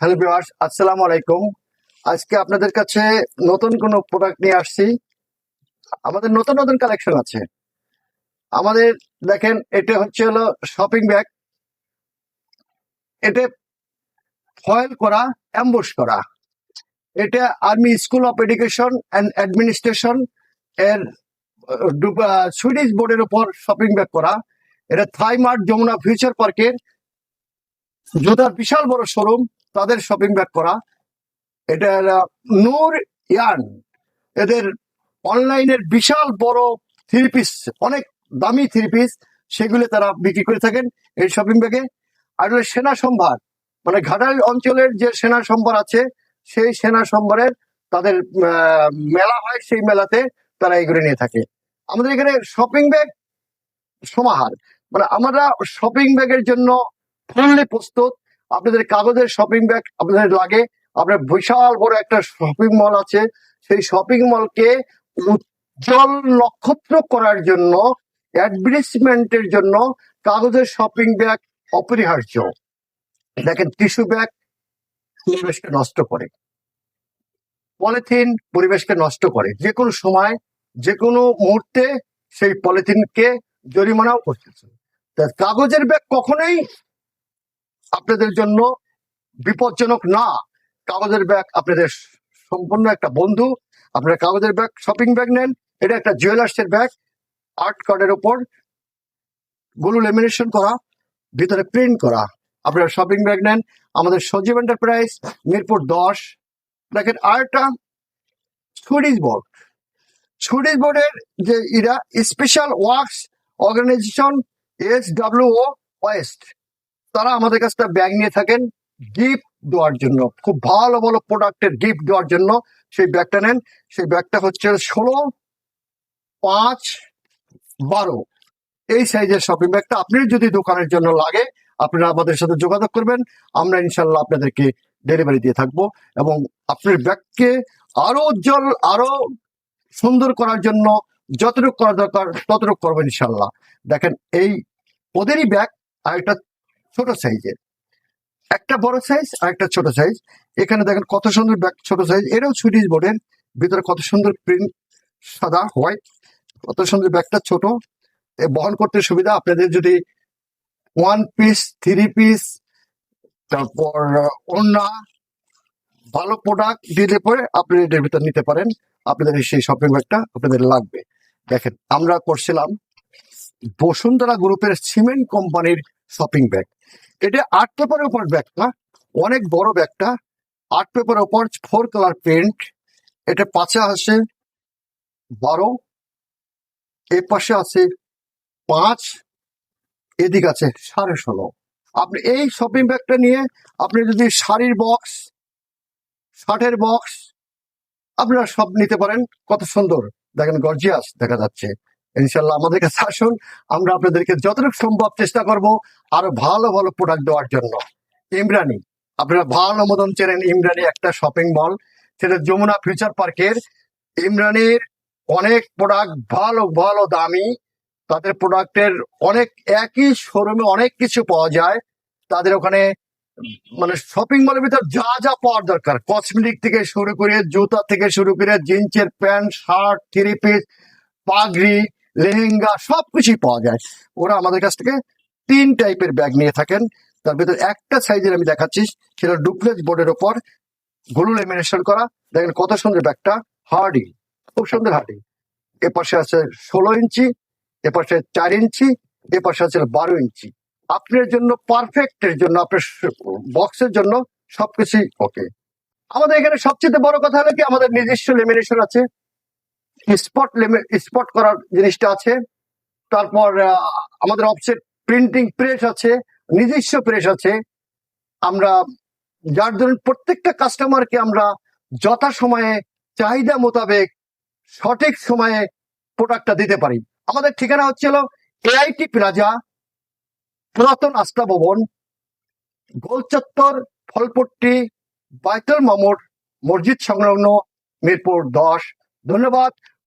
Hello viewers, আসসালামু আলাইকুম। আজকে আপনাদের কাছে নতুন কোন প্রোডাক্ট নিয়ে আসছি। আমাদের নতুন নতুন কালেকশন আছে। আমাদের দেখেন, এটা হচ্ছে হলো শপিং ব্যাগ এটা ফয়েল করা অ্যাম্বুশ করা। এটা army school of education and administration এর সুইডিশ বোর্ডের উপর শপিং ব্যাগ করা। এটা থাইমার্ট যমুনা ফিউচার পার্কের জুতার বিশাল বড় শোরুম তাদের শপিং ব্যাগ করা। এটা নূর ইয়ান। এদের অনলাইনের বিশাল বড় থ্রি পিস অনেক দামি থ্রি পিস সেগুলো তারা বিক্রি করে থাকেন এই শপিং ব্যাগে আর সেনা সম্ভার মানে ঘাটাল অঞ্চলের যে সেনা সম্ভার আছে, সেই সেনা সম্ভারের তাদের মেলা হয়, সেই মেলাতে তারা এগুলো নিয়ে থাকে। আমাদের এখানে শপিং ব্যাগ সমাহার। মানে আমরা শপিং ব্যাগের জন্য ফুললি প্রস্তুত। আপনাদের কাগজের শপিং ব্যাগ আপনাদের লাগে। আপনার বিশাল বড় একটা শপিং মল আছে। সেই শপিং মলকে উজ্জ্বল নক্ষত্র করার জন্য অ্যাডভার্টিসমেন্টের জন্য কাগজের শপিং ব্যাগ অপরিহার্য। দেখেন টিস্যু ব্যাগ পরিবেশকে নষ্ট করে। পলিথিন পরিবেশকে নষ্ট করে। যে কোনো সময় যে কোনো মুহূর্তে সেই পলিথিনকে জরিমানাও করতেছে। কাগজের ব্যাগ কখনোই আপনাদের জন্য বিপজ্জনক না। কাগজের ব্যাগ আপনাদের সম্পূর্ণ একটা বন্ধু। আপনারা কাগজের ব্যাগ, শপিং ব্যাগ নেন। এটা একটা জুয়েলার্সের ব্যাগ। আর্ট কার্ডের ওপরগুলো লেমিনেশন করা, ভিতরে প্রিন্ট করা। আপনারা শপিং ব্যাগ নেন। আমাদের সজীব এন্টারপ্রাইজ, মিরপুর দশ। দেখেন, আরেকটা সুইডিশ বোর্ড সুইডিশ বোর্ডের যে Ira special works organisation S W west তারা আমাদের কাছ থেকে ব্যাগ নিয়ে থাকেন গিফট দেওয়ার জন্য। খুব ভালো ভালো প্রোডাক্টের গিফট দেওয়ার জন্য সেই ব্যাগটা নেন। সেই ব্যাগটা হচ্ছে ষোলো পাঁচ বারো। এই সাইজের শপিং ব্যাগটা আপনি যদি দোকানের জন্য লাগে, আপনারা আমাদের সাথে যোগাযোগ করবেন। আমরা ইনশাল্লাহ আপনাদেরকে ডেলিভারি দিয়ে থাকব এবং আপনার ব্যাগকে আরও উজ্জ্বল, আরও সুন্দর করার জন্য যতটুকু করা দরকার, ততটুকু করবেন ইনশাল্লাহ দেখেন, এই ওদেরই ব্যাগ আর একটা ছোট সাইজের একটা বড় সাইজ আর একটা ছোট সাইজ। এখানে দেখেন কত সুন্দর ব্যাগ, ছোট সাইজ। এটাও সুইডিশ বোর্ডের। ভিতরে কত সুন্দর প্রিন্ট সাদা, হোয়াইট। কত সুন্দর ব্যাগটা ছোট। বহন করতে সুবিধা। আপনাদের যদি ওয়ান পিস থ্রি পিস তারপর ওন্না ভালো প্রোডাক্ট দিলে পরে আপনি এটার ভিতর নিতে পারেন। আপনাদের সেই শপিং ব্যাগটা আপনাদের লাগবে। দেখেন, আমরা করছিলাম বসুন্ধরা গ্রুপের সিমেন্ট কোম্পানির শপিং ব্যাগ এটা আর্ট পেপারের উপর ব্যাগটা অনেক বড় ব্যাগটা আর্ট পেপারের উপর ফোর কালার প্রিন্ট এটা পাশে আছে বারো, এ পাশে আছে পাঁচ, এদিক আছে সাড়ে ষোলো। আপনি এই শপিং ব্যাগটা নিয়ে আপনি যদি শাড়ির বক্স শার্টের বক্স আপনারা সব নিতে পারেন। কত সুন্দর। দেখেন গর্জিয়াস দেখা যাচ্ছে। ইনশাল্লাহ আমাদের কাছে আসুন। আমরা আপনাদেরকে যতটুকু সম্ভব চেষ্টা করব আরও ভালো ভালো প্রোডাক্ট দেওয়ার জন্য। ইমরানি, আপনারা ভালো মতন চেনেন ইমরানি একটা শপিং মল সেটা যমুনা ফিউচার পার্কের ইমরানির অনেক প্রোডাক্ট ভালো ভালো দামি। তাদের প্রোডাক্টের অনেক একই শোরুমে অনেক কিছু পাওয়া যায়। তাদের ওখানে মানে শপিং মলের ভিতর যা যা পাওয়ার দরকার। কসমেটিক থেকে শুরু করে জুতা থেকে শুরু করে জিন্সের প্যান্ট, শার্ট থ্রি পিস পাগড়ি লেহেঙ্গা সবকিছুই পাওয়া যায়। ওরা আমাদের কাছ থেকে তিন টাইপের ব্যাগ নিয়ে থাকেন। তার ভিতরে একটা সাইজের আমি দেখাচ্ছি, সেটা ডুপ্লেক্স বোর্ডের ওপরগুলো লেমিনেশন করা। দেখেন কত সুন্দর ব্যাগটা হার্ডি খুব সুন্দর হার্ডি এ পাশে আছে ষোলো ইঞ্চি, এ পাশে চার ইঞ্চি, এ পাশে আছে বারো ইঞ্চি। আপনার জন্য পারফেক্টের জন্য, আপনার বক্সের জন্য সবকিছুই ওকে আমাদের এখানে সবচেয়ে বড় কথা হলো কি, আমাদের নিজস্ব লেমিনেশন আছে। স্পট স্পট করার জিনিসটা আছে। তারপর আমাদের অফসেট প্রিন্টিং প্রেস আছে, নিজস্ব প্রেস আছে। আমরা, যার জন্য প্রত্যেকটা কাস্টমারকে আমরা যথা সময়ে চাহিদা মোতাবেক সঠিক সময়ে প্রোডাক্টটা দিতে পারি। আমাদের ঠিকানা হচ্ছিল এআইটি প্লাজা পুরাতন আস্থা ভবন, গোলচত্বর, ফলপট্টি, বাইতল মামুর, মসজিদ সংলগ্ন মিরপুর দশ। ধন্যবাদ।